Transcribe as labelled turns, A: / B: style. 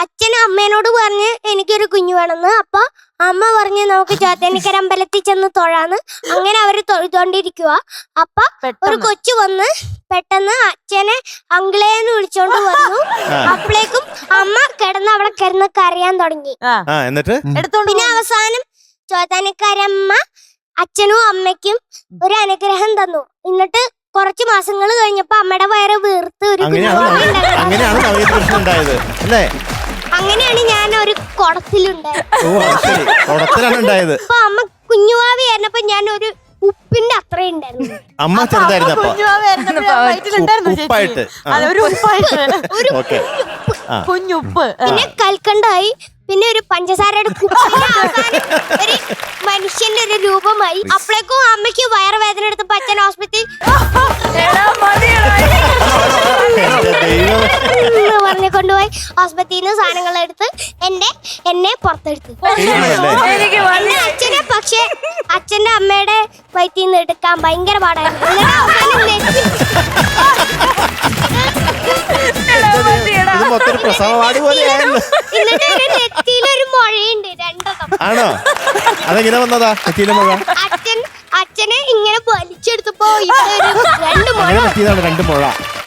A: അച്ഛൻ അമ്മേനോട് പറഞ്ഞ് എനിക്കൊരു കുഞ്ഞു വേണമെന്ന്. അപ്പൊ അമ്മ പറഞ്ഞ് നമുക്ക് ചോത്തനിക്കര അമ്പലത്തിൽ ചെന്ന് തൊഴാന്ന്. അങ്ങനെ അവർ തൊഴുതോണ്ടിരിക്കുക അപ്പൊ ഒരു കൊച്ചു വന്ന് പെട്ടെന്ന് അച്ഛനെ അങ്കിളേന്ന് വിളിച്ചോണ്ട് വന്നു. അപ്പോഴേക്കും അമ്മ കിടന്ന് അവിടെ കിടന്ന് കരയാൻ തുടങ്ങി.
B: എന്നിട്ട്?
C: എടുത്തോണ്ട്
A: പിന്നെ. അവസാനം ചോത്താനിക്കാരമ്മ അച്ഛനും അമ്മയ്ക്കും ഒരു അനുഗ്രഹം തന്നു. എന്നിട്ട് കുറച്ച് മാസങ്ങൾ കഴിഞ്ഞപ്പോ അമ്മയുടെ വയറ് വീർത്ത് ഒരു ഉണ്ടായി.
B: അങ്ങനെയാണ് നവീന കൃഷ്ണൻ ഉണ്ടായത് അല്ലേ?
A: അങ്ങനെയാണ് ഞാൻ ഒരു കുടത്തിലുണ്ടായത്.
B: ഓ അത് ശരി. കുടത്തിലാണ് ഉണ്ടായത്.
A: അപ്പൊ അമ്മ കുഞ്ഞുവാവി ആയിരുന്നപ്പോ ഞാൻ ഒരു ഉപ്പിന്റെ അത്രയുണ്ടായിരുന്നു
B: അമ്മ ചെറുതായിരുന്നു അപ്പൊ. ഉപ്പായിട്ട്.
C: ചേച്ചി.
B: ആ.
C: അതെ, ഒരു
B: ഓക്കെ. ആ.
C: കുഞ്ഞുപ്പ്.
A: പിന്നെ കൽക്കണ്ടായി പിന്നെ ഒരു പഞ്ചസാരയുടെ കുപ്പിന്റെ അവസാനം ഒരു മനുഷ്യന്റെ ഒരു രൂപമായി. അപ്പോഴേക്കും അമ്മയ്ക്ക് വയറുവേദന എടുത്തപ്പോ അച്ഛൻ ഹോസ്പിറ്റലിൽ ആസ്പത്രിയിൽ നിന്ന് സാധനങ്ങൾ എടുത്ത് എന്റെ എന്നെ പുറത്തെടുത്ത്.
C: എനിക്ക്
A: എന്നെ അച്ഛനെ പക്ഷെ അച്ഛന്റെ അമ്മയുടെ വയറ്റിൽ നിന്ന് എടുക്കാൻ ഭയങ്കര പാടായിരുന്നു. എന്നിട്ട് അവസാനം നെറ്റി-
B: ഇത് മൊത്തം ഒരു പ്രസവവാടി പോലെയാണല്ലോ
A: എന്നിട്ട് ഒരു നെറ്റിയിലൊരു മുഴയുണ്ട് രണ്ടെണ്ണം
B: ആണോ? അതെങ്ങനെ വന്നതാ നെറ്റിയിലെ മുഴ?
A: അച്ഛൻ അച്ഛനെ ഇങ്ങനെ വലിച്ചെടുത്തപ്പോ ഇവിടെ ഒരു രണ്ട് മുഴ.
B: അങ്ങനെ പറ്റിയതാണ് രണ്ട് മുഴ.